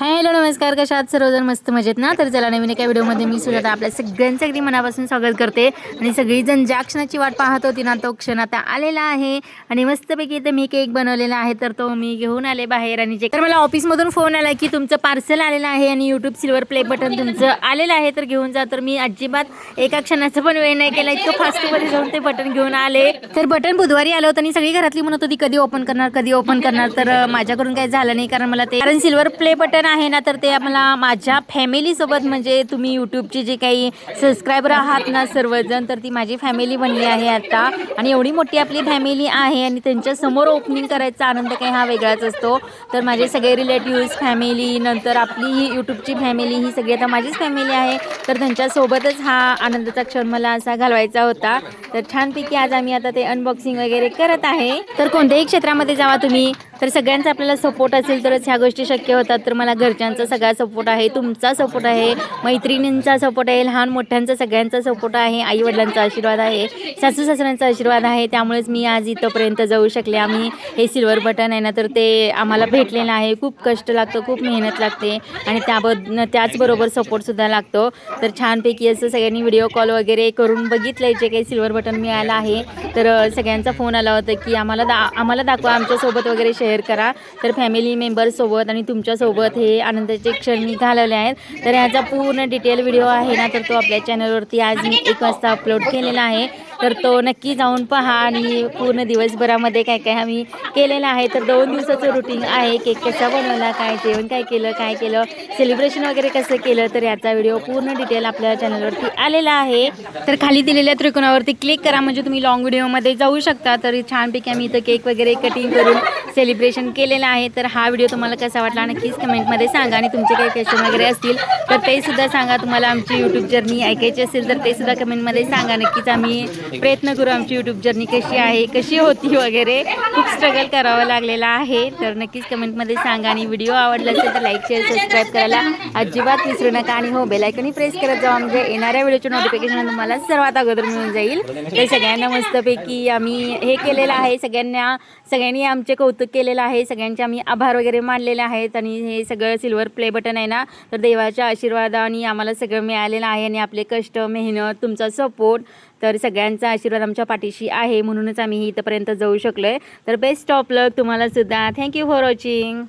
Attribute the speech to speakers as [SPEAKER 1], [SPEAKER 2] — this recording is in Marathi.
[SPEAKER 1] हॅलो नमस्कार. कशा आहात? सर्वजण मस्त मजेत ना? तर चला नवीन एका व्हिडिओमध्ये मी सुद्धा आपल्या सगळ्यांचं अगदी मनापासून स्वागत करते. आणि सगळीजण ज्या क्षणाची वाट पाहत होती ना तो क्षण आता आलेला आहे. आणि मस्तपैकी इथे मी केक बनवलेला आहे तर तो मी घेऊन आले बाहेर. आणि जे तर मला ऑफिसमधून फोन आला की तुमचं पार्सल आलेलं आहे आणि यूट्यूब सिल्वर प्ले बटन तुमचं आलेलं आहे तर घेऊन जा. तर मी अजिबात एका क्षणाचं पण वेळ नाही केला. इतकं फास्टमध्ये जाऊन ते बटन घेऊन आले. तर बटन बुधवारी आलं होतं आणि सगळी घरातली म्हणत होती कधी ओपन करणार कधी ओपन करणार? तर माझ्याकडून काही झालं नाही कारण मला ते कारण सिल्वर प्ले बटन आहे ना तर ते मला माझ्या फॅमिलीसोबत म्हणजे तुम्ही यूट्यूबचे जे काही सबस्क्रायबर आहात ना सर्वजण तर ती माझी फॅमिली बनली आहे आता. आणि एवढी मोठी आपली फॅमिली आहे आणि त्यांच्यासमोर ओपनिंग करायचा आनंद काही हा वेगळाच असतो. तर माझे सगळे रिलेटिव्स फॅमिली नंतर आपली ही यूट्यूबची फॅमिली ही सगळी आता माझीच फॅमिली आहे. तर त्यांच्यासोबतच हा आनंदाचा क्षण मला असा घालवायचा होता. तर छानपैकी आज आम्ही आता ते अनबॉक्सिंग वगैरे करत आहे. तर कोणत्याही क्षेत्रामध्ये जावा तुम्ही तर सगळ्यांचा आपल्याला सपोर्ट असेल तरच ह्या गोष्टी शक्य होतात. तर मला घरच्यांचा सगळा सपोर्ट आहे तुमचा सपोर्ट आहे मैत्रिणींचा सपोर्ट आहे लहान मोठ्यांचा सगळ्यांचा सपोर्ट आहे आई वडिलांचा आशीर्वाद आहे सासू सासऱ्यांचा आशीर्वाद आहे. त्यामुळेच मी आज इथंपर्यंत जाऊ शकले. आम्ही हे सिल्वर बटन आहे ना तर ते आम्हाला भेटलेलं आहे. खूप कष्ट लागतं खूप मेहनत लागते आणि त्याबद त्याचबरोबर सपोर्टसुद्धा लागतो. तर छानपैकी असं सगळ्यांनी व्हिडिओ कॉल वगैरे करून बघितलं जे काही सिल्वर बटन मिळालं आहे. तर सगळ्यांचा फोन आला होता की आम्हाला दा आम्हाला दाखवा आमच्यासोबत वगैरे शेअर करा. तर फॅमिली मेंबरसोबत आणि तुमच्यासोबत हे आनंदाचे क्षण मी घालवले आहेत. तर ह्याचा पूर्ण डिटेल व्हिडिओ आहे ना तर तो आपल्या चॅनलवरती आज मी एक वाजता अपलोड केलेला आहे. तर तो नक्की जाऊन पहा आणि पूर्ण दिवसभरामध्ये काय काय आम्ही केलेलं आहे. तर दोन दिवसाचं रुटीन आहे. केक कसा बनवला काय जेवण काय केलं काय केलं सेलिब्रेशन वगैरे कसं केलं तर याचा व्हिडिओ पूर्ण डिटेल आपल्या चॅनलवरती आलेला आहे. तर खाली दिलेल्या त्रिकोणावरती क्लिक करा. म्हणजे तुम्ही लॉंग व्हिडिओमध्ये जाऊ शकता. तर छानपैकी आम्ही इथं केक वगैरे कटिंग करून सेलिब्रेशन केलेलं आहे. तर हा व्हिडिओ तुम्हाला कसा वाटला नक्कीच कमेंटमध्ये सांगा. आणि तुमचे काही क्वेश्चन वगैरे असतील तर ते सुद्धा सांगा. तुम्हाला आमची यूट्यूब जर्नी ऐकायची असेल तर ते सुद्धा कमेंटमध्ये सांगा. नक्कीच आम्ही प्रयत्न करू आमची यूट्यूब जर्नी कशी आहे कशी होती वगैरे. खूप स्ट्रगल करावं लागलेलं आहे. तर नक्कीच कमेंटमध्ये सांगा. आणि व्हिडिओ आवडला असेल तर लाईक शेअर सबस्क्राईब करायला अजिबात विसरू नका. आणि हो बेलायकनही प्रेस करत जाऊ म्हणजे येणाऱ्या व्हिडिओचे नोटिफिकेशन तुम्हाला सर्वात अगोदर मिळून जाईल. तर सगळ्यांना मस्तपैकी आम्ही हे केलेलं आहे. सगळ्यांना सगळ्यांनी आमचे कौतुक केलेलं आहे. सगळ्यांचे आम्ही आभार वगैरे मानलेले आहेत. आणि हे सगळं सिल्वर प्ले बटन आहे ना तर देवाच्या आशीर्वादाने आम्हाला सगळं मिळालेलं आहे. आणि आपले कष्ट मेहनत तुमचा सपोर्ट तर सगळ्यांचा आशीर्वाद आमच्या पाठीशी आहे. म्हणूनच आम्ही इथंपर्यंत जाऊ शकलो आहे तर बेस्ट ऑफ लक तुम्हाला सुद्धा. Thank you for watching